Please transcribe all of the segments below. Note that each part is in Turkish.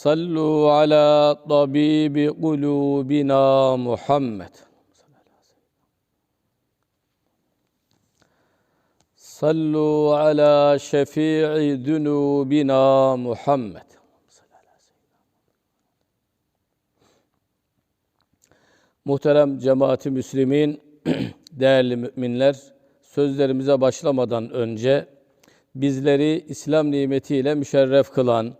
Sallu ala tabibi kulubina Muhammed. Sallu ala şefii zunubina Muhammed. Muhterem cemaati Müslümin, değerli müminler, sözlerimize başlamadan önce bizleri İslam nimetiyle müşerref kılan,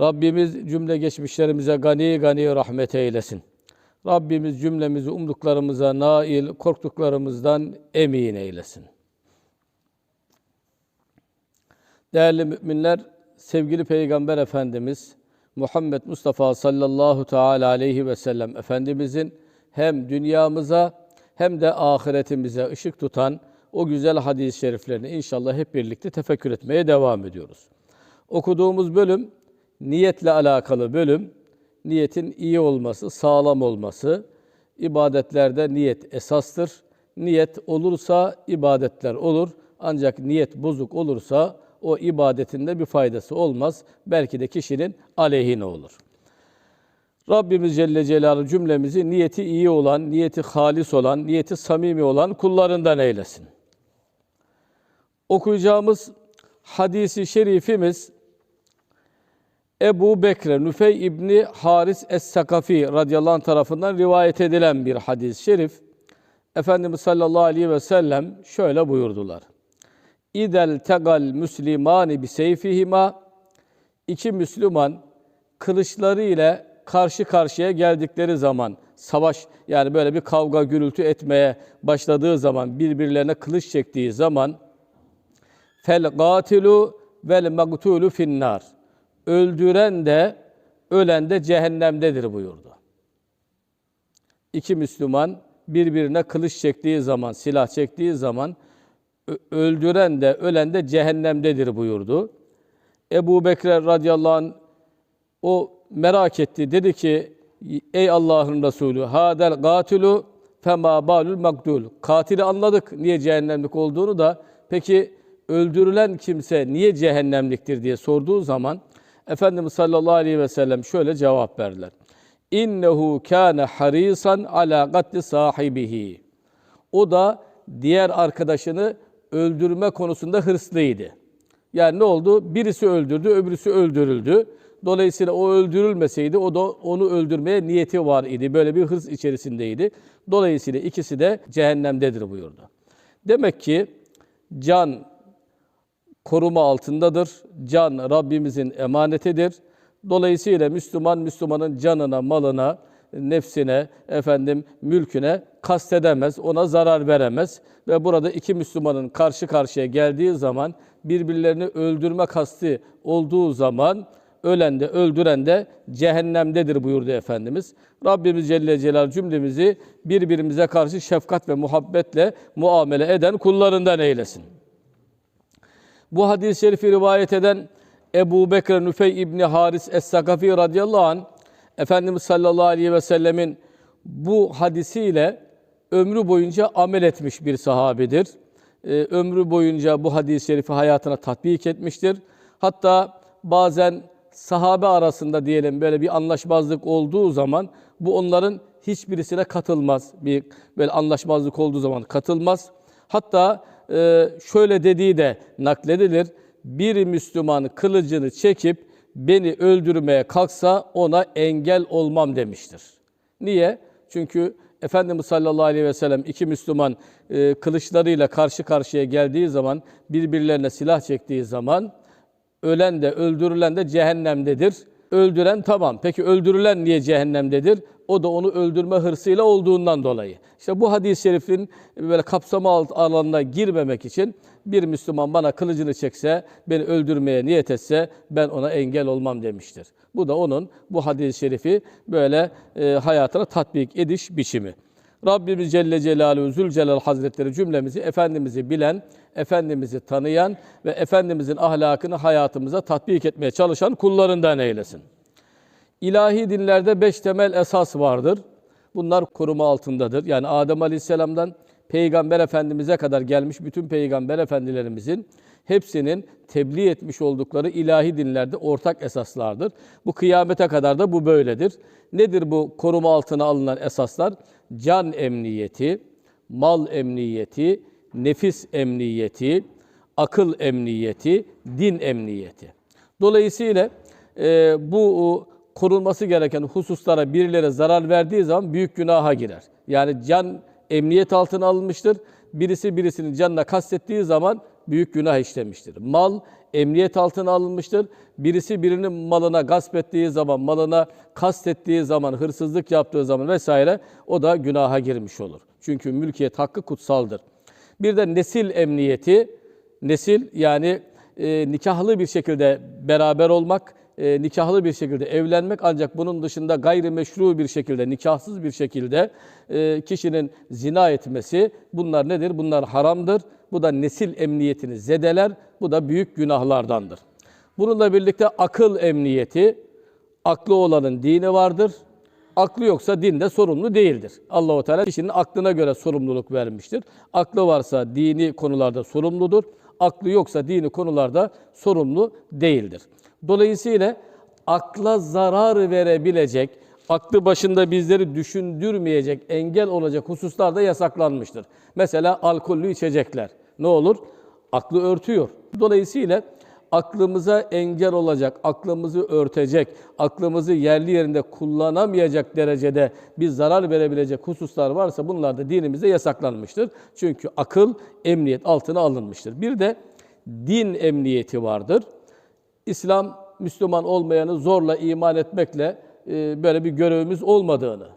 Rabbimiz cümle geçmişlerimize gani gani rahmet eylesin. Rabbimiz cümlemizi umduklarımıza nail, korktuklarımızdan emin eylesin. Değerli müminler, sevgili Peygamber Efendimiz Muhammed Mustafa sallallahu teala aleyhi ve sellem Efendimizin hem dünyamıza hem de ahiretimize ışık tutan o güzel hadis-i şeriflerini inşallah hep birlikte tefekkür etmeye devam ediyoruz. Okuduğumuz bölüm niyetle alakalı bölüm. Niyetin iyi olması, sağlam olması. İbadetlerde niyet esastır. Niyet olursa ibadetler olur. Ancak niyet bozuk olursa o ibadetinde bir faydası olmaz. Belki de kişinin aleyhine olur. Rabbimiz Celle Celaluhu cümlemizi niyeti iyi olan, niyeti halis olan, niyeti samimi olan kullarından eylesin. Okuyacağımız hadisi şerifimiz Ebu Bekre Nüfey İbni Haris Es-Sakafi radıyallahu anh tarafından rivayet edilen bir hadis-i şerif. Efendimiz sallallahu aleyhi ve sellem şöyle buyurdular. İdel tegal müslimani bi seyfihima iki Müslüman kılıçları ile karşı karşıya geldikleri zaman savaş yani böyle bir kavga gürültü etmeye başladığı zaman birbirlerine kılıç çektiği zaman fel gatilu vel magtulu finnar öldüren de ölen de cehennemdedir buyurdu. İki Müslüman birbirine kılıç çektiği zaman, silah çektiği zaman öldüren de ölen de cehennemdedir buyurdu. Ebu Bekir radıyallahu anh o merak etti. Dedi ki ey Allah'ın Resulü hadel gatilu fema balul makdul. Katili anladık niye cehennemlik olduğunu da peki öldürülen kimse niye cehennemliktir diye sorduğu zaman Efendimiz sallallahu aleyhi ve sellem şöyle cevap verdiler. İnnehu kâne harisan ala katli sahibihi. O da diğer arkadaşını öldürme konusunda hırslıydı. Yani ne oldu? Birisi öldürdü, öbürüsü öldürüldü. Dolayısıyla o öldürülmeseydi o da onu öldürmeye niyeti var idi. Böyle bir hırs içerisindeydi. Dolayısıyla ikisi de cehennemdedir buyurdu. Demek ki can koruma altındadır. Can Rabbimizin emanetidir. Dolayısıyla Müslüman Müslümanın canına, malına, nefsine, efendim mülküne kastedemez, ona zarar veremez ve burada iki Müslümanın karşı karşıya geldiği zaman birbirlerini öldürme kasti olduğu zaman ölen de öldüren de cehennemdedir buyurdu Efendimiz. Rabbimiz Celle Celal cümlemizi birbirimize karşı şefkat ve muhabbetle muamele eden kullarından eylesin. Bu hadis-i şerifi rivayet eden Ebu Bekir Nüfey İbni Haris Es-Sakafi radıyallahu anh Efendimiz sallallahu aleyhi ve sellemin bu hadisiyle ömrü boyunca amel etmiş bir sahabidir. Ee, ömrü boyunca bu hadis-i şerifi hayatına tatbik etmiştir. Hatta bazen sahabe arasında diyelim böyle bir anlaşmazlık olduğu zaman bu onların hiçbirisine katılmaz. Bir böyle anlaşmazlık olduğu zaman katılmaz. Hatta şöyle dediği de nakledilir. Bir Müslüman kılıcını çekip beni öldürmeye kalksa ona engel olmam demiştir. Niye? Çünkü Efendimiz sallallahu aleyhi ve sellem iki Müslüman e, kılıçlarıyla karşı karşıya geldiği zaman, birbirlerine silah çektiği zaman ölen de öldürülen de cehennemdedir. Öldüren tamam. Peki öldürülen niye cehennemdedir? O da onu öldürme hırsıyla olduğundan dolayı. İşte bu hadis-i şerifin böyle kapsama alanına girmemek için bir Müslüman bana kılıcını çekse, beni öldürmeye niyet etse ben ona engel olmam demiştir. Bu da onun bu hadis-i şerifi böyle e, hayatına tatbik ediş biçimi. Rabbimiz Celle Celaluhu Zülcelal Hazretleri cümlemizi Efendimiz'i bilen, Efendimiz'i tanıyan ve Efendimiz'in ahlakını hayatımıza tatbik etmeye çalışan kullarından eylesin. İlahi dinlerde beş temel esas vardır. Bunlar koruma altındadır. Yani Adem Aleyhisselam'dan Peygamber Efendimiz'e kadar gelmiş bütün Peygamber Efendilerimizin hepsinin tebliğ etmiş oldukları ilahi dinlerde ortak esaslardır. Bu kıyamete kadar da bu böyledir. Nedir bu koruma altına alınan esaslar? Can emniyeti, mal emniyeti, nefis emniyeti, akıl emniyeti, din emniyeti. Dolayısıyla e, bu korunması gereken hususlara birileri zarar verdiği zaman büyük günaha girer. Yani can emniyet altına alınmıştır. Birisi birisinin canına kastettiği zaman büyük günah işlemiştir. Mal emniyet altına alınmıştır. Birisi birinin malına gasp ettiği zaman, malına kastettiği zaman, hırsızlık yaptığı zaman vesaire o da günaha girmiş olur. Çünkü mülkiyet hakkı kutsaldır. Bir de nesil emniyeti, nesil yani e, nikahlı bir şekilde beraber olmak, e, nikahlı bir şekilde evlenmek ancak bunun dışında gayrimeşru bir şekilde, nikahsız bir şekilde e, kişinin zina etmesi bunlar nedir? Bunlar haramdır. Bu da nesil emniyetini zedeler. Bu da büyük günahlardandır. Bununla birlikte akıl emniyeti, aklı olanın dini vardır. Aklı yoksa dinde sorumlu değildir. Allahu Teala kişinin aklına göre sorumluluk vermiştir. Aklı varsa dini konularda sorumludur. Aklı yoksa dini konularda sorumlu değildir. Dolayısıyla akla zarar verebilecek, aklı başında bizleri düşündürmeyecek, engel olacak hususlar da yasaklanmıştır. Mesela alkollü içecekler. Ne olur? Aklı örtüyor. Dolayısıyla aklımıza engel olacak, aklımızı örtecek, aklımızı yerli yerinde kullanamayacak derecede bir zarar verebilecek hususlar varsa bunlar da dinimizde yasaklanmıştır. Çünkü akıl emniyet altına alınmıştır. Bir de din emniyeti vardır. İslam Müslüman olmayanı zorla iman etmekle e, böyle bir görevimiz olmadığını,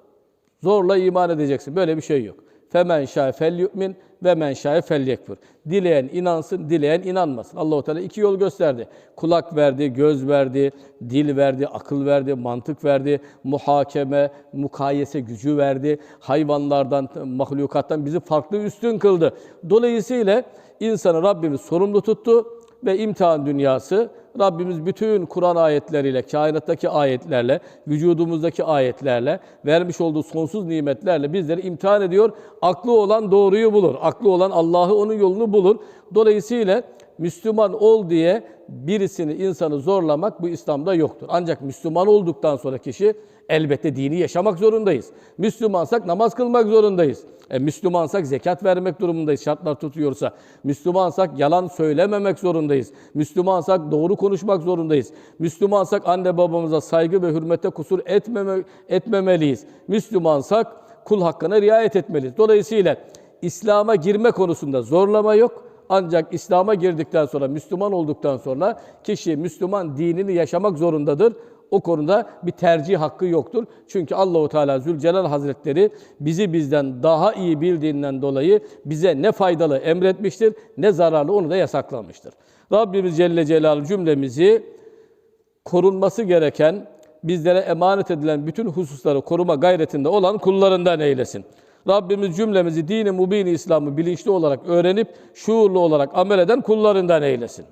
zorla iman edeceksin. Böyle bir şey yok. Femen şâ fel yu'min ve men şâ fel yekfur. Dileyen inansın, dileyen inanmasın. Allahu Teala iki yol gösterdi. Kulak verdi, göz verdi, dil verdi, akıl verdi, mantık verdi, muhakeme, mukayese gücü verdi. Hayvanlardan, mahlukattan bizi farklı üstün kıldı. Dolayısıyla insanı Rabbimiz sorumlu tuttu ve imtihan dünyası Rabbimiz bütün Kur'an ayetleriyle, kainattaki ayetlerle, vücudumuzdaki ayetlerle, vermiş olduğu sonsuz nimetlerle bizleri imtihan ediyor. Aklı olan doğruyu bulur. Aklı olan Allah'ı onun yolunu bulur. Dolayısıyla Müslüman ol diye birisini, insanı zorlamak bu İslam'da yoktur. Ancak Müslüman olduktan sonra kişi elbette dini yaşamak zorundayız. Müslümansak namaz kılmak zorundayız. E, Müslümansak zekat vermek durumundayız şartlar tutuyorsa. Müslümansak yalan söylememek zorundayız. Müslümansak doğru konuşmak zorundayız. Müslümansak anne babamıza saygı ve hürmete kusur etmeme, etmemeliyiz. Müslümansak kul hakkına riayet etmeliyiz. Dolayısıyla İslam'a girme konusunda zorlama yok. Ancak İslam'a girdikten sonra, Müslüman olduktan sonra kişi Müslüman dinini yaşamak zorundadır. O konuda bir tercih hakkı yoktur. Çünkü Allahu Teala Zülcelal Hazretleri bizi bizden daha iyi bildiğinden dolayı bize ne faydalı emretmiştir, ne zararlı onu da yasaklamıştır. Rabbimiz Celle Celaluhu cümlemizi korunması gereken, bizlere emanet edilen bütün hususları koruma gayretinde olan kullarından eylesin. Rabbimiz cümlemizi dini mubin İslam'ı bilinçli olarak öğrenip şuurlu olarak amel eden kullarından eylesin.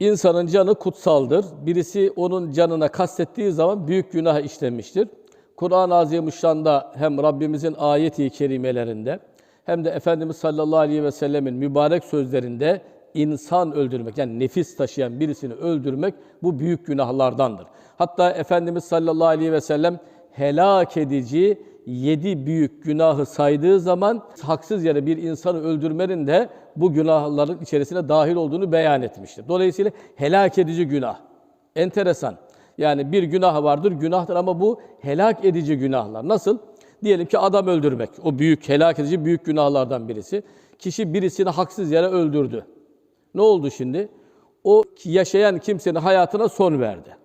İnsanın canı kutsaldır. Birisi onun canına kastettiği zaman büyük günah işlemiştir. Kur'an-ı Azimüşşan'da hem Rabbimizin ayeti kerimelerinde hem de Efendimiz sallallahu aleyhi ve sellemin mübarek sözlerinde insan öldürmek yani nefis taşıyan birisini öldürmek bu büyük günahlardandır. Hatta Efendimiz sallallahu aleyhi ve sellem helak edici yedi büyük günahı saydığı zaman haksız yere bir insanı öldürmenin de bu günahların içerisine dahil olduğunu beyan etmiştir. Dolayısıyla helak edici günah. Enteresan. Yani bir günah vardır, günahtır ama bu helak edici günahlar. Nasıl? Diyelim ki adam öldürmek. O büyük, helak edici büyük günahlardan birisi. Kişi birisini haksız yere öldürdü. Ne oldu şimdi? O yaşayan kimsenin hayatına son verdi.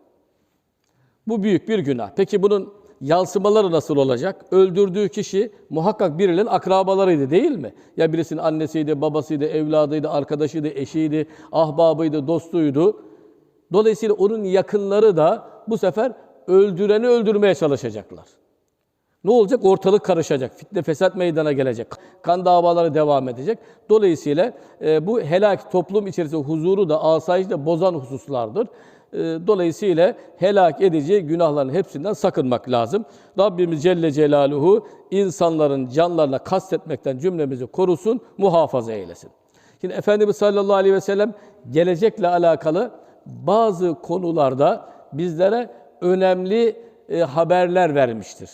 Bu büyük bir günah. Peki bunun yansımaları nasıl olacak? Öldürdüğü kişi muhakkak birinin akrabalarıydı değil mi? Ya birisinin annesiydi, babasıydı, evladıydı, arkadaşıydı, eşiydi, ahbabıydı, dostuydu. Dolayısıyla onun yakınları da bu sefer öldüreni öldürmeye çalışacaklar. Ne olacak? Ortalık karışacak. Fitne fesat meydana gelecek. Kan davaları devam edecek. Dolayısıyla e, bu helak toplum içerisinde huzuru da asayişi de bozan hususlardır. E, dolayısıyla helak edici günahların hepsinden sakınmak lazım. Rabbimiz Celle Celaluhu insanların canlarına kastetmekten cümlemizi korusun, muhafaza eylesin. Şimdi Efendimiz sallallahu aleyhi ve sellem gelecekle alakalı bazı konularda bizlere önemli e, haberler vermiştir.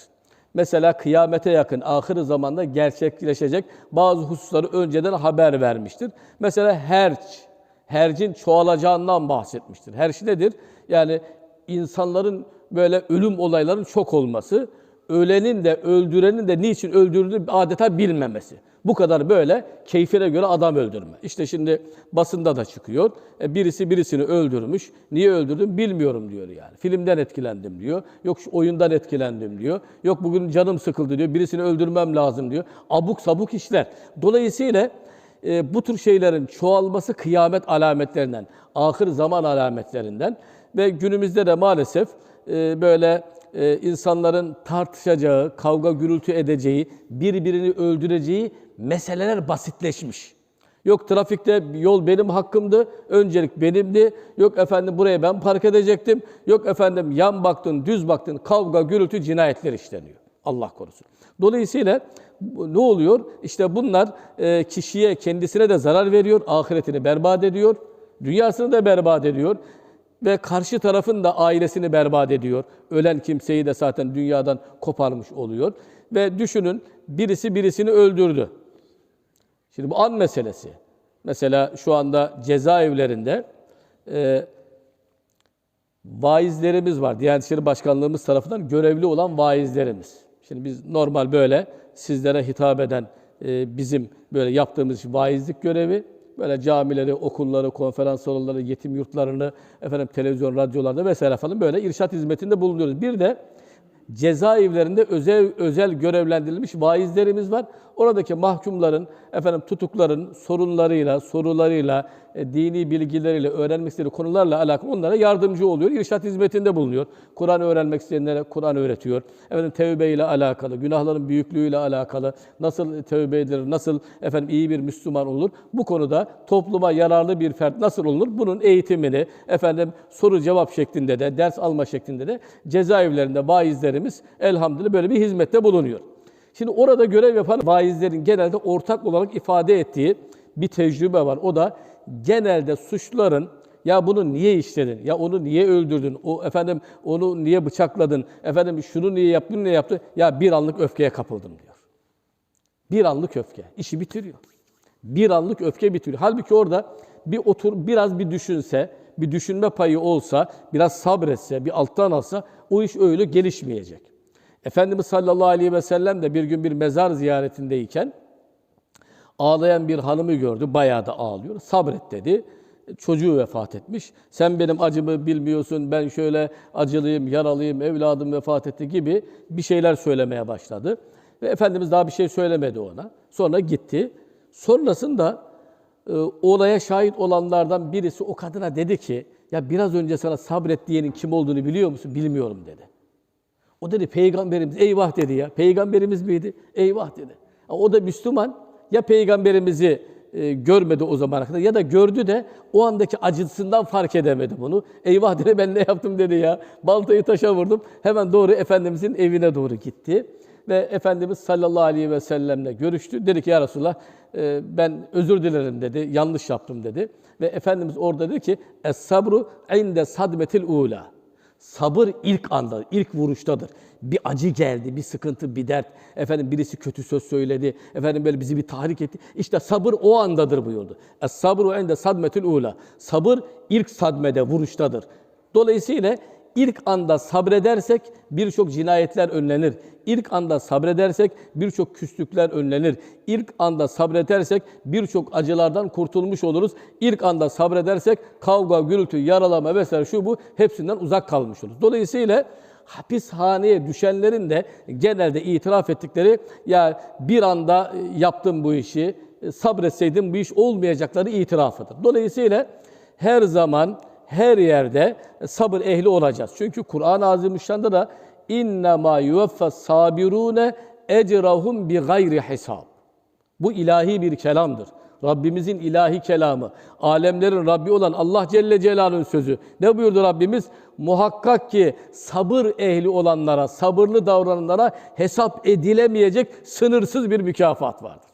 Mesela kıyamete yakın, ahir zamanda gerçekleşecek bazı hususları önceden haber vermiştir. Mesela herç, hercin çoğalacağından bahsetmiştir. Herç nedir? Yani insanların böyle ölüm olaylarının çok olması, ölenin de öldürenin de niçin öldürdüğünü adeta bilmemesi. Bu kadar böyle keyfine göre adam öldürme. İşte şimdi basında da çıkıyor. E, birisi birisini öldürmüş. Niye öldürdüm bilmiyorum diyor yani. Filmden etkilendim diyor. Yok şu oyundan etkilendim diyor. Yok bugün canım sıkıldı diyor. Birisini öldürmem lazım diyor. Abuk sabuk işler. Dolayısıyla e, bu tür şeylerin çoğalması kıyamet alametlerinden, ahir zaman alametlerinden ve günümüzde de maalesef e, böyle e, insanların tartışacağı, kavga gürültü edeceği, birbirini öldüreceği meseleler basitleşmiş. Yok trafikte yol benim hakkımdı, öncelik benimdi. Yok efendim buraya ben park edecektim. Yok efendim yan baktın, düz baktın, kavga, gürültü, cinayetler işleniyor. Allah korusun. Dolayısıyla ne oluyor? İşte bunlar e, kişiye, kendisine de zarar veriyor, ahiretini berbat ediyor, dünyasını da berbat ediyor ve karşı tarafın da ailesini berbat ediyor. Ölen kimseyi de zaten dünyadan koparmış oluyor. Ve düşünün birisi birisini öldürdü. Şimdi bu an meselesi. Mesela şu anda cezaevlerinde e, vaizlerimiz var. Diyanet İşleri Başkanlığımız tarafından görevli olan vaizlerimiz. Şimdi biz normal böyle sizlere hitap eden e, bizim böyle yaptığımız vaizlik görevi böyle camileri, okulları, konferans salonları, yetim yurtlarını, efendim televizyon, radyolarda vesaire falan böyle irşat hizmetinde bulunuyoruz. Bir de cezaevlerinde özel özel görevlendirilmiş vaizlerimiz var. Oradaki mahkumların, efendim tutukların sorunlarıyla, sorularıyla, e, dini bilgileriyle, öğrenmek istedikleri konularla alakalı onlara yardımcı oluyor. İrşat hizmetinde bulunuyor. Kur'an öğrenmek isteyenlere Kur'an öğretiyor. Efendim tevbe ile alakalı, günahların büyüklüğüyle alakalı, nasıl tevbe edilir, nasıl efendim iyi bir Müslüman olur. Bu konuda topluma yararlı bir fert nasıl olunur? Bunun eğitimini efendim soru cevap şeklinde de, ders alma şeklinde de cezaevlerinde vaizlerimiz elhamdülillah böyle bir hizmette bulunuyor. Şimdi orada görev yapan vaizlerin genelde ortak olarak ifade ettiği bir tecrübe var. O da genelde suçluların ya bunu niye işledin? Ya onu niye öldürdün? O efendim onu niye bıçakladın? Efendim şunu niye yaptın? Niye yaptın? Ya bir anlık öfkeye kapıldım diyor. Bir anlık öfke işi bitiriyor. Bir anlık öfke bitiriyor. Halbuki orada bir otur biraz bir düşünse, bir düşünme payı olsa, biraz sabretse, bir alttan alsa o iş öyle gelişmeyecek. Efendimiz sallallahu aleyhi ve sellem de bir gün bir mezar ziyaretindeyken ağlayan bir hanımı gördü. Bayağı da ağlıyor. Sabret dedi. Çocuğu vefat etmiş. Sen benim acımı bilmiyorsun. Ben şöyle acılıyım, yaralıyım, evladım vefat etti gibi bir şeyler söylemeye başladı. Ve Efendimiz daha bir şey söylemedi ona. Sonra gitti. Sonrasında e, olaya şahit olanlardan birisi o kadına dedi ki ya biraz önce sana sabret diyenin kim olduğunu biliyor musun? Bilmiyorum dedi. O dedi peygamberimiz eyvah dedi ya. Peygamberimiz miydi? Eyvah dedi. O da Müslüman ya peygamberimizi e, görmedi o zamana kadar ya da gördü de o andaki acısından fark edemedi bunu. Eyvah dedi ben ne yaptım dedi ya. Baltayı taşa vurdum. Hemen doğru Efendimizin evine doğru gitti. Ve Efendimiz sallallahu aleyhi ve sellemle görüştü. Dedi ki ya Resulallah e, ben özür dilerim dedi. Yanlış yaptım dedi. Ve Efendimiz orada dedi ki Es sabru inde sadmetil ula. Sabır ilk anda, ilk vuruştadır. Bir acı geldi, bir sıkıntı, bir dert. Efendim birisi kötü söz söyledi. Efendim böyle bizi bir tahrik etti. İşte sabır o andadır buyurdu. Es sabru ende sadmetil ula. Sabır ilk sadmede, vuruştadır. Dolayısıyla ilk anda sabredersek birçok cinayetler önlenir. İlk anda sabredersek birçok küslükler önlenir. İlk anda sabredersek birçok acılardan kurtulmuş oluruz. İlk anda sabredersek kavga, gürültü, yaralama vesaire şu bu hepsinden uzak kalmış oluruz. Dolayısıyla hapishaneye düşenlerin de genelde itiraf ettikleri ya bir anda e, yaptım bu işi, e, sabretseydim bu iş olmayacakları itirafıdır. Dolayısıyla her zaman her yerde sabır ehli olacağız. Çünkü Kur'an-ı Azimüşşan'da da inna ma yuvaffas sabirune ecrahum bi gayri hesab. Bu ilahi bir kelamdır. Rabbimizin ilahi kelamı. Alemlerin Rabbi olan Allah Celle Celaluhu'nun sözü. Ne buyurdu Rabbimiz? Muhakkak ki sabır ehli olanlara, sabırlı davrananlara hesap edilemeyecek sınırsız bir mükafat vardır.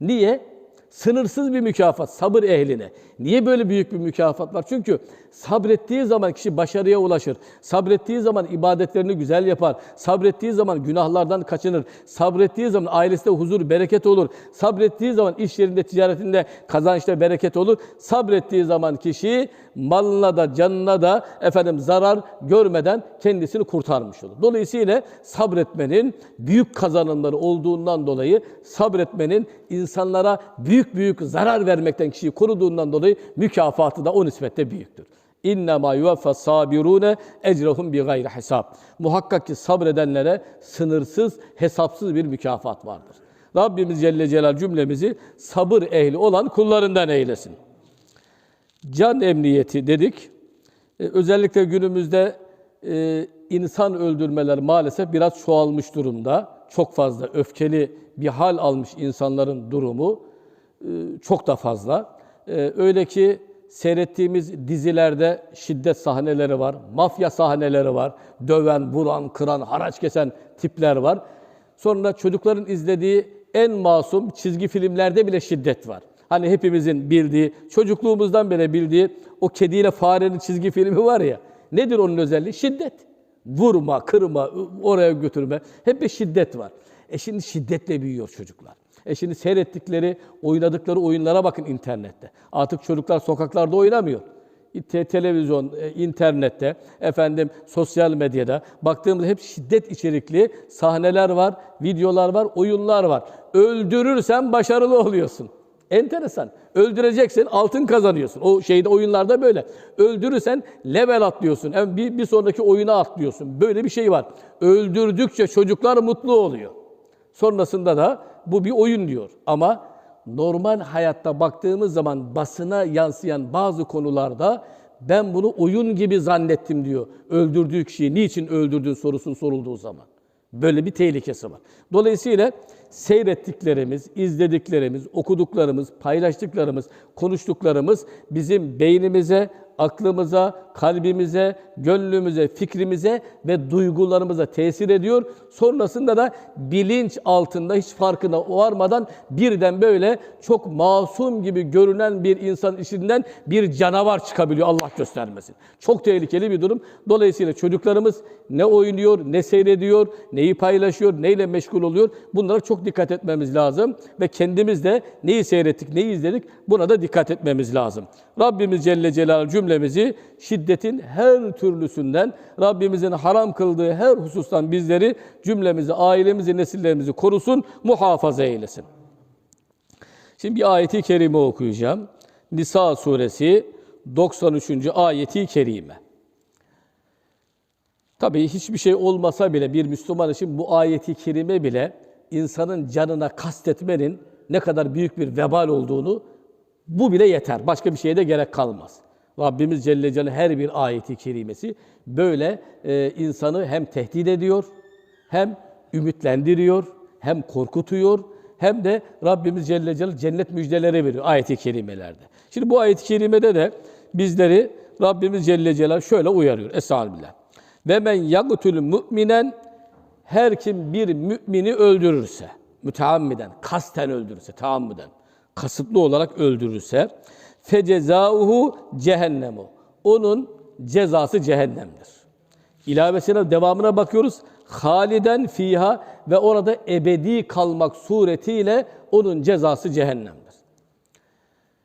Niye? Sınırsız bir mükafat sabır ehline. Niye böyle büyük bir mükafat var? Çünkü sabrettiği zaman kişi başarıya ulaşır. Sabrettiği zaman ibadetlerini güzel yapar. Sabrettiği zaman günahlardan kaçınır. Sabrettiği zaman ailesinde huzur, bereket olur. Sabrettiği zaman iş yerinde, ticaretinde kazançta bereket olur. Sabrettiği zaman kişi malına da canına da efendim zarar görmeden kendisini kurtarmış olur. Dolayısıyla sabretmenin büyük kazanımları olduğundan dolayı sabretmenin insanlara büyük büyük zarar vermekten kişiyi koruduğundan dolayı mükafatı da o nispette büyüktür. İnne ma yuvaffa sabirune ecrahum bi gayri hesab. Muhakkak ki sabredenlere sınırsız, hesapsız bir mükafat vardır. Rabbimiz Celle Celal cümlemizi sabır ehli olan kullarından eylesin. Can emniyeti dedik. Ee, özellikle günümüzde e, insan öldürmeler maalesef biraz çoğalmış durumda. Çok fazla öfkeli bir hal almış insanların durumu e, çok da fazla. E, öyle ki seyrettiğimiz dizilerde şiddet sahneleri var, mafya sahneleri var, döven, vuran, kıran, haraç kesen tipler var. Sonra çocukların izlediği en masum çizgi filmlerde bile şiddet var. Hani hepimizin bildiği, çocukluğumuzdan beri bildiği o kediyle farenin çizgi filmi var ya. Nedir onun özelliği? Şiddet. Vurma, kırma, oraya götürme. Hep bir şiddet var. E şimdi şiddetle büyüyor çocuklar. E şimdi seyrettikleri, oynadıkları oyunlara bakın internette. Artık çocuklar sokaklarda oynamıyor. Te- televizyon, e, internette, efendim sosyal medyada baktığımızda hep şiddet içerikli sahneler var, videolar var, oyunlar var. Öldürürsen başarılı oluyorsun. Enteresan. Öldüreceksin, altın kazanıyorsun. O şeyde oyunlarda böyle. Öldürürsen level atlıyorsun. Yani bir, bir sonraki oyuna atlıyorsun. Böyle bir şey var. Öldürdükçe çocuklar mutlu oluyor. Sonrasında da bu bir oyun diyor. Ama normal hayatta baktığımız zaman basına yansıyan bazı konularda ben bunu oyun gibi zannettim diyor. Öldürdüğü kişiyi niçin öldürdüğün sorusun sorulduğu zaman. Böyle bir tehlikesi var. Dolayısıyla seyrettiklerimiz, izlediklerimiz, okuduklarımız, paylaştıklarımız, konuştuklarımız bizim beynimize, aklımıza, kalbimize, gönlümüze, fikrimize ve duygularımıza tesir ediyor. Sonrasında da bilinç altında hiç farkına varmadan birden böyle çok masum gibi görünen bir insan içinden bir canavar çıkabiliyor Allah göstermesin. Çok tehlikeli bir durum. Dolayısıyla çocuklarımız ne oynuyor, ne seyrediyor, neyi paylaşıyor, neyle meşgul oluyor bunlara çok dikkat etmemiz lazım. Ve kendimiz de neyi seyrettik, neyi izledik buna da dikkat etmemiz lazım. Rabbimiz Celle Celaluhu cümlemizi şiddetin her türlüsünden, Rabbimizin haram kıldığı her husustan bizleri, cümlemizi, ailemizi, nesillerimizi korusun, muhafaza eylesin. Şimdi bir ayeti kerime okuyacağım. Nisa suresi 93. ayeti kerime. Tabii hiçbir şey olmasa bile bir Müslüman için bu ayeti kerime bile insanın canına kastetmenin ne kadar büyük bir vebal olduğunu bu bile yeter. Başka bir şeye de gerek kalmaz. Rabbimiz Celle Celaluhu her bir ayeti kerimesi böyle e, insanı hem tehdit ediyor, hem ümitlendiriyor, hem korkutuyor, hem de Rabbimiz Celle Celaluhu cennet müjdeleri veriyor ayeti kerimelerde. Şimdi bu ayet-i kerimede de bizleri Rabbimiz Celle Celaluhu şöyle uyarıyor. Estağfirullah. Ve men yagtül müminen her kim bir mümini öldürürse, müteammiden, kasten öldürürse, taammüden, kasıtlı olarak öldürürse, fecezauhu cehennemu. Onun cezası cehennemdir. İlavesine devamına bakıyoruz. Haliden fiha ve orada ebedi kalmak suretiyle onun cezası cehennemdir.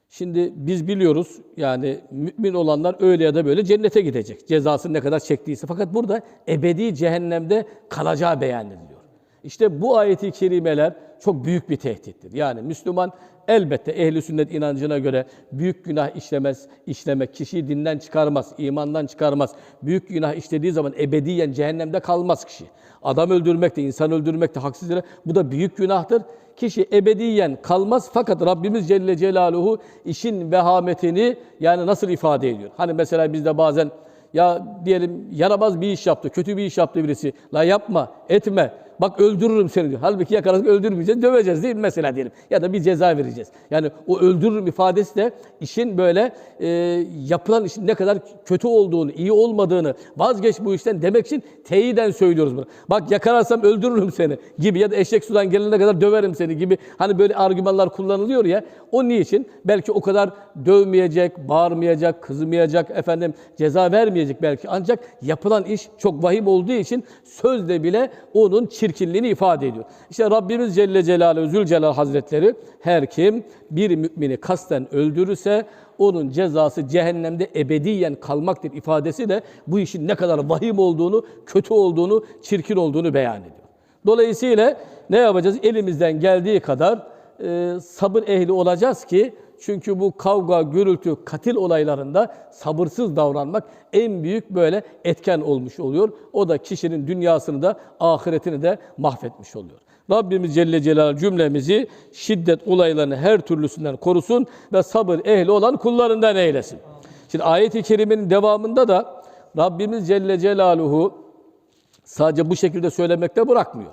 Şimdi biz biliyoruz yani mümin olanlar öyle ya da böyle cennete gidecek. Cezasını ne kadar çektiyse. Fakat burada ebedi cehennemde kalacağı beyan ediliyor. İşte bu ayeti kerimeler çok büyük bir tehdittir. Yani Müslüman elbette ehli sünnet inancına göre büyük günah işlemez, işlemek kişiyi dinden çıkarmaz, imandan çıkarmaz. Büyük günah işlediği zaman ebediyen cehennemde kalmaz kişi. Adam öldürmek de, insan öldürmek de haksız yere bu da büyük günahtır. Kişi ebediyen kalmaz fakat Rabbimiz Celle Celaluhu işin vehametini yani nasıl ifade ediyor? Hani mesela bizde bazen ya diyelim yaramaz bir iş yaptı, kötü bir iş yaptı birisi. La yapma, etme. Bak öldürürüm seni diyor. Halbuki yakaladık öldürmeyeceğiz, döveceğiz değil mi mesela diyelim. Ya da bir ceza vereceğiz. Yani o öldürürüm ifadesi de işin böyle e, yapılan işin ne kadar kötü olduğunu, iyi olmadığını, vazgeç bu işten demek için teyiden söylüyoruz bunu. Bak yakalarsam öldürürüm seni gibi ya da eşek sudan gelene kadar döverim seni gibi hani böyle argümanlar kullanılıyor ya. O niçin? Belki o kadar dövmeyecek, bağırmayacak, kızmayacak, efendim ceza vermeyecek belki. Ancak yapılan iş çok vahim olduğu için sözle bile onun çirkinliğini ifade ediyor. İşte Rabbimiz Celle Celaluhu Zülcelal Hazretleri her kim bir mümini kasten öldürürse onun cezası cehennemde ebediyen kalmaktır ifadesi de bu işin ne kadar vahim olduğunu, kötü olduğunu, çirkin olduğunu beyan ediyor. Dolayısıyla ne yapacağız? Elimizden geldiği kadar e, sabır ehli olacağız ki çünkü bu kavga, gürültü, katil olaylarında sabırsız davranmak en büyük böyle etken olmuş oluyor. O da kişinin dünyasını da ahiretini de mahvetmiş oluyor. Rabbimiz Celle Celaluhu cümlemizi şiddet olaylarını her türlüsünden korusun ve sabır ehli olan kullarından eylesin. Şimdi ayet-i kerimenin devamında da Rabbimiz Celle Celaluhu sadece bu şekilde söylemekte bırakmıyor.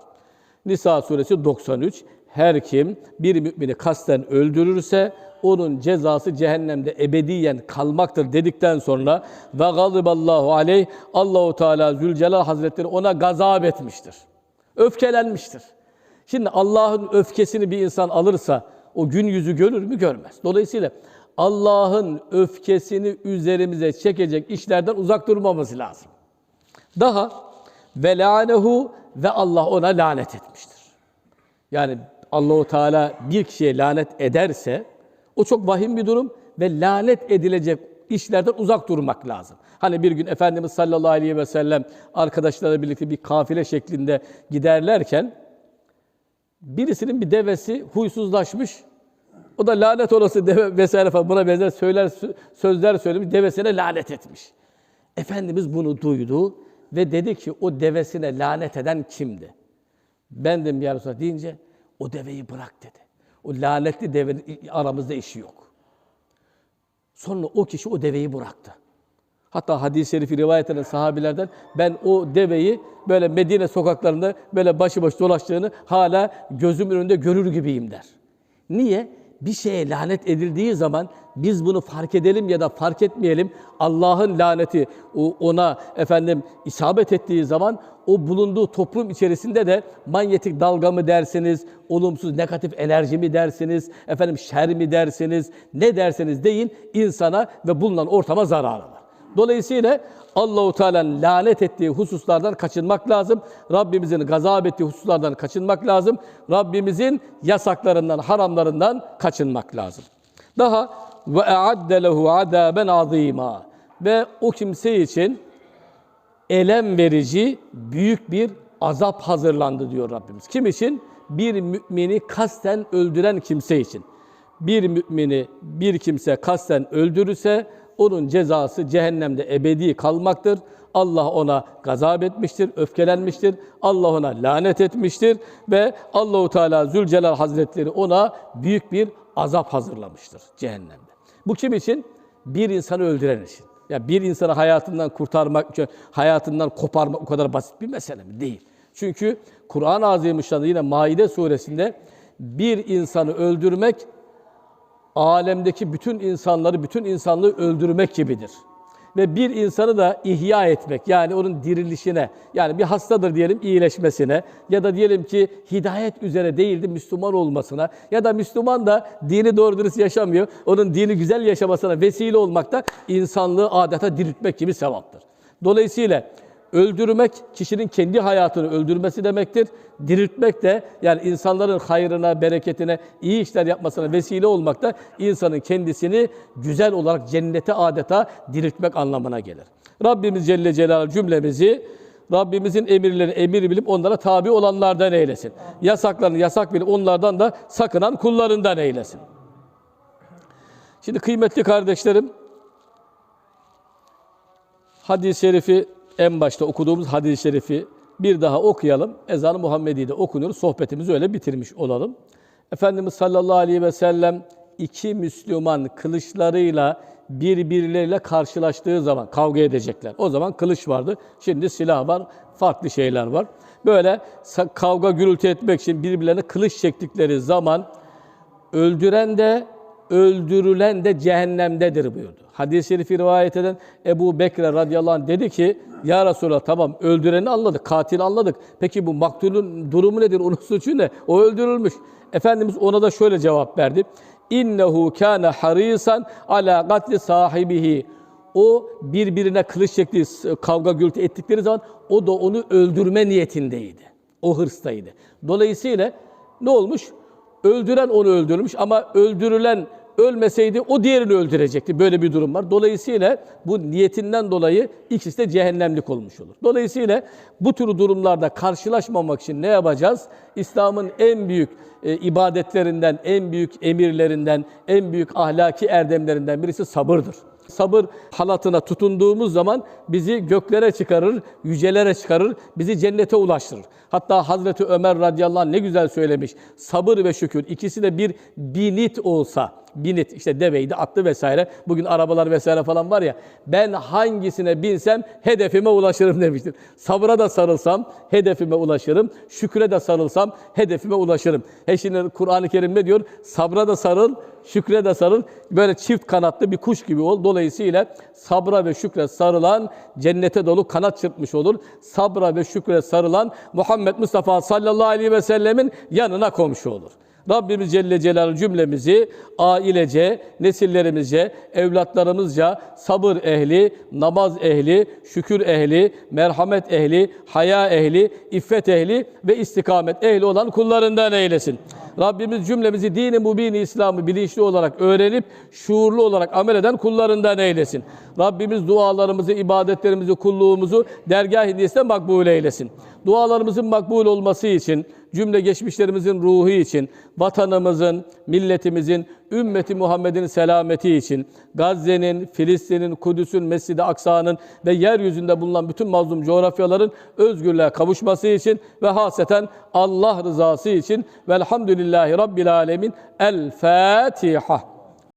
Nisa suresi 93. Her kim bir mümini kasten öldürürse onun cezası cehennemde ebediyen kalmaktır dedikten sonra ve galiballahu aleyh Allahu Teala Zülcelal Hazretleri ona gazap etmiştir. Öfkelenmiştir. Şimdi Allah'ın öfkesini bir insan alırsa o gün yüzü görür mü görmez. Dolayısıyla Allah'ın öfkesini üzerimize çekecek işlerden uzak durmamız lazım. Daha ve lanehu ve Allah ona lanet etmiştir. Yani Allahu Teala bir kişiye lanet ederse o çok vahim bir durum ve lanet edilecek işlerden uzak durmak lazım. Hani bir gün Efendimiz sallallahu aleyhi ve sellem arkadaşlarla birlikte bir kafile şeklinde giderlerken birisinin bir devesi huysuzlaşmış. O da lanet olası deve vesaire falan buna benzer söyler, sözler söylemiş, devesine lanet etmiş. Efendimiz bunu duydu ve dedi ki o devesine lanet eden kimdi? Ben de ya Resulallah deyince o deveyi bırak dedi. O lanetli devenin aramızda işi yok. Sonra o kişi o deveyi bıraktı. Hatta hadis-i şerifi rivayet eden sahabilerden ben o deveyi böyle Medine sokaklarında böyle başıboş dolaştığını hala gözümün önünde görür gibiyim der. Niye? Bir şeye lanet edildiği zaman biz bunu fark edelim ya da fark etmeyelim. Allah'ın laneti ona efendim isabet ettiği zaman o bulunduğu toplum içerisinde de manyetik dalga mı dersiniz, olumsuz negatif enerji mi dersiniz, efendim şer mi dersiniz, ne derseniz deyin insana ve bulunan ortama zararı var. Dolayısıyla Allahu Teala'nın lanet ettiği hususlardan kaçınmak lazım. Rabbimizin gazap ettiği hususlardan kaçınmak lazım. Rabbimizin yasaklarından, haramlarından kaçınmak lazım. Daha ve e'adde lehu azaben azima ve o kimse için elem verici büyük bir azap hazırlandı diyor Rabbimiz. Kim için? Bir mümini kasten öldüren kimse için. Bir mümini bir kimse kasten öldürürse onun cezası cehennemde ebedi kalmaktır. Allah ona gazap etmiştir, öfkelenmiştir. Allah ona lanet etmiştir ve Allahu Teala Zülcelal Hazretleri ona büyük bir azap hazırlamıştır cehennemde. Bu kim için? Bir insanı öldüren için. Ya bir insanı hayatından kurtarmak, hayatından koparmak o kadar basit bir mesele mi? Değil. Çünkü Kur'an-ı Azimüşşan'da yine Maide suresinde bir insanı öldürmek alemdeki bütün insanları, bütün insanlığı öldürmek gibidir. Ve bir insanı da ihya etmek, yani onun dirilişine, yani bir hastadır diyelim iyileşmesine ya da diyelim ki hidayet üzere değildi Müslüman olmasına ya da Müslüman da dini doğru dürüst yaşamıyor, onun dini güzel yaşamasına vesile olmak da insanlığı adeta diriltmek gibi sevaptır. Dolayısıyla Öldürmek kişinin kendi hayatını öldürmesi demektir. Diriltmek de yani insanların hayrına, bereketine, iyi işler yapmasına vesile olmak da insanın kendisini güzel olarak cennete adeta diriltmek anlamına gelir. Rabbimiz Celle Celaluhu cümlemizi Rabbimizin emirlerini emir bilip onlara tabi olanlardan eylesin. Yasaklarını yasak bilip onlardan da sakınan kullarından eylesin. Şimdi kıymetli kardeşlerim, hadis-i şerifi en başta okuduğumuz hadis-i şerifi bir daha okuyalım. Ezan-ı Muhammedi de okunuyor. Sohbetimizi öyle bitirmiş olalım. Efendimiz sallallahu aleyhi ve sellem iki Müslüman kılıçlarıyla birbirleriyle karşılaştığı zaman kavga edecekler. O zaman kılıç vardı. Şimdi silah var, farklı şeyler var. Böyle kavga gürültü etmek için birbirlerine kılıç çektikleri zaman öldüren de öldürülen de cehennemdedir buyurdu. Hadis-i şerifi rivayet eden Ebu Bekre radıyallahu anh dedi ki Ya Resulallah tamam öldüreni anladık, katili anladık. Peki bu maktulün durumu nedir, onun suçu ne? O öldürülmüş. Efendimiz ona da şöyle cevap verdi. İnnehu kana harisan ala katli sahibihi. O birbirine kılıç çektiği, kavga gürültü ettikleri zaman o da onu öldürme niyetindeydi. O hırstaydı. Dolayısıyla ne olmuş? Öldüren onu öldürmüş ama öldürülen ölmeseydi o diğerini öldürecekti. Böyle bir durum var. Dolayısıyla bu niyetinden dolayı ikisi de cehennemlik olmuş olur. Dolayısıyla bu tür durumlarda karşılaşmamak için ne yapacağız? İslam'ın en büyük e, ibadetlerinden, en büyük emirlerinden, en büyük ahlaki erdemlerinden birisi sabırdır. Sabır halatına tutunduğumuz zaman bizi göklere çıkarır, yücelere çıkarır, bizi cennete ulaştırır. Hatta Hazreti Ömer radıyallahu anh ne güzel söylemiş. Sabır ve şükür ikisi de bir binit olsa, binit işte deveydi, atlı vesaire. Bugün arabalar vesaire falan var ya. Ben hangisine binsem hedefime ulaşırım demiştir. Sabıra da sarılsam hedefime ulaşırım. Şükre de sarılsam hedefime ulaşırım. He şimdi Kur'an-ı Kerim ne diyor? Sabra da sarıl, şükre de sarıl. Böyle çift kanatlı bir kuş gibi ol. Dolayısıyla sabra ve şükre sarılan cennete dolu kanat çırpmış olur. Sabra ve şükre sarılan Muhammed Mustafa sallallahu aleyhi ve sellemin yanına komşu olur. Rabbimiz Celle Celaluhu cümlemizi ailece, nesillerimizce, evlatlarımızca sabır ehli, namaz ehli, şükür ehli, merhamet ehli, haya ehli, iffet ehli ve istikamet ehli olan kullarından eylesin. Rabbimiz cümlemizi dini mubini İslam'ı bilinçli olarak öğrenip şuurlu olarak amel eden kullarından eylesin. Rabbimiz dualarımızı, ibadetlerimizi, kulluğumuzu dergah hediyesine makbul eylesin. Dualarımızın makbul olması için, cümle geçmişlerimizin ruhu için, vatanımızın, milletimizin, ümmeti Muhammed'in selameti için, Gazze'nin, Filistin'in, Kudüs'ün, Mescid-i Aksa'nın ve yeryüzünde bulunan bütün mazlum coğrafyaların özgürlüğe kavuşması için ve haseten Allah rızası için velhamdülillahi Rabbil Alemin. El Fatiha.